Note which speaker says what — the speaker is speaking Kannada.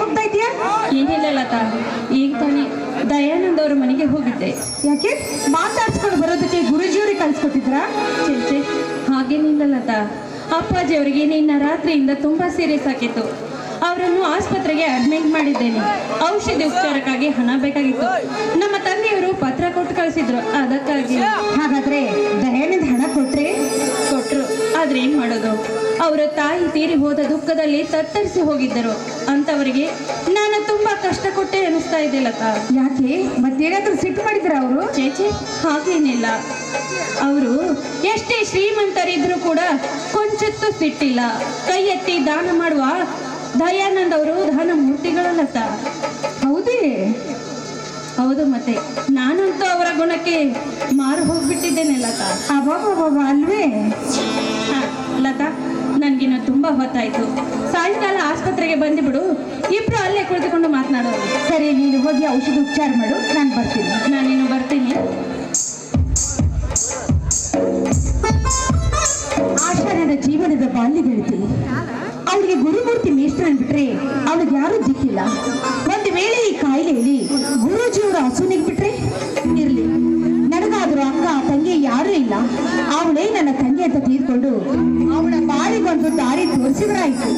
Speaker 1: ಹೋಗ್ತಾ ಇದೆಯಾ
Speaker 2: ಏನಿಲ್ಲ ಲತ ಈಗ ತಾನೇ ದಯಾನಂದ ಅವ್ರ ಮನೆಗೆ ಹೋಗಿದ್ದೆ.
Speaker 1: ಯಾಕೆ? ಮಾತಾಡ್ಸ್ಕೊಂಡು ಬರೋದಕ್ಕೆ ಗುರುಜಿಯವ್ರಿಗೆ ಕಳ್ಸ್ಕೊಟ್ಟಿದ್ರ
Speaker 2: ಚೇಚೆ ಹಾಗೇನಿಲ್ಲ ಲತ ಅಪ್ಪಾಜಿ ಅವರಿಗೆ ನಿನ್ನ ರಾತ್ರಿಯಿಂದ ತುಂಬಾ ಸೀರಿಯಸ್ ಆಗಿತ್ತು. ಅವರನ್ನು ಆಸ್ಪತ್ರೆಗೆ ಅಡ್ಮಿಟ್ ಮಾಡಿದ್ದೇನೆ. ಔಷಧಿ ಉಪಚಾರಕ್ಕಾಗಿ ಹಣ ಬೇಕಾಗಿತ್ತು. ನಮ್ಮ ತಂದೆಯವರು ಪತ್ರ ಕೊಟ್ಟು ಕಳಿಸಿದ್ರು. ಅದಕ್ಕಾಗಿ.
Speaker 1: ಹಾಗಾದ್ರೆ ದಯಾನಂದ ಹಣ ಕೊಟ್ರೆ?
Speaker 2: ಕೊಟ್ರು. ಆದ್ರೆ ಏನ್ ಮಾಡೋದು? ಅವರ ತಾಯಿ ತೀರಿ ಹೋದ ದುಃಖದಲ್ಲಿ ತತ್ತರಿಸಿ ಹೋಗಿದ್ದರು. ಅಂತವರಿಗೆ ನಾನು ತುಂಬಾ ಕಷ್ಟ ಕೊಟ್ಟೆ ಅನಿಸ್ತಾ ಇದೆ ಲತಾ
Speaker 1: ಯಾಕೆ ಮತ್ತೇನಾದ್ರೂ ಸಿಟ್ಟು ಮಾಡಿದ್ರ ಅವರು?
Speaker 2: ಚೇಚೆ ಹಾಗೇನಿಲ್ಲ. ಅವರು ಎಷ್ಟೇ ಶ್ರೀಮಂತರಿದ್ರು ಕೂಡ ಕೊಂಚತ್ತು ಸಿಟ್ಟಿಲ್ಲ. ಕೈ ಎತ್ತಿ ದಾನ ಮಾಡುವ ದಯಾನಂದ್ ಅವರು ದಾನ ಮೂರ್ತಿಗಳಲ್ಲತ್ತ
Speaker 1: ಹೌದೇ?
Speaker 2: ಹೌದು ಮತ್ತೆ. ನಾನಂತೂ ಅವರ ಗುಣಕ್ಕೆ ಮಾರು ಹೋಗ್ಬಿಟ್ಟಿದ್ದೇನೆ ಲತಾ
Speaker 1: ಲತಾ
Speaker 2: ನನಗಿನ್ನ ತುಂಬಾ ಹೊತ್ತಾಯ್ತು. ಸಾಯಂಕಾಲ ಆಸ್ಪತ್ರೆಗೆ ಬಂದುಬಿಡು, ಇಬ್ರು ಅಲ್ಲೇ ಕುಳಿತುಕೊಂಡು ಮಾತನಾಡೋಣ
Speaker 1: ಸರಿ, ನೀನು ಹೋಗಿ ಔಷಧ ಉಪಚಾರ ಮಾಡು, ನಾನು ಬರ್ತೀನಿ.
Speaker 2: ನಾನಿನ್ನು ಬರ್ತೀನಿ?
Speaker 1: ಆಶಾರ್ಯದ ಜೀವನದ ಬಾಲ್ಯ ಗೆಳತಿ ಅವಳಿಗೆ ಗುರುಮೂರ್ತಿ ಮೇಷ್ಟ್ರನ್ ಅಂದ್ಬಿಟ್ರೆ ಅವಳಿಗೆ ಯಾರು ದಿಕ್ಕಿಲ್ಲ. ಒಂದು ವೇಳೆ ಈ ಕಾಯಿಲೆಯಲ್ಲಿ ಗುರೂಜಿಯವರ ಹಸುನಿಗೆ ಬಿಟ್ರೆ ಇರ್ಲಿ. ನನಗಾದ್ರೂ ಅಕ್ಕ ತಂಗಿ ಯಾರೂ ಇಲ್ಲ. ಅವಳೇ ನನ್ನ ತಂಗಿ ಅಂತ ತೀರ್ಕೊಂಡು ಅವಳ ಬಾಳಿಗೊಂದು ದಾರಿ ತೋರಿಸಿದ್ರಾಯ್ತು.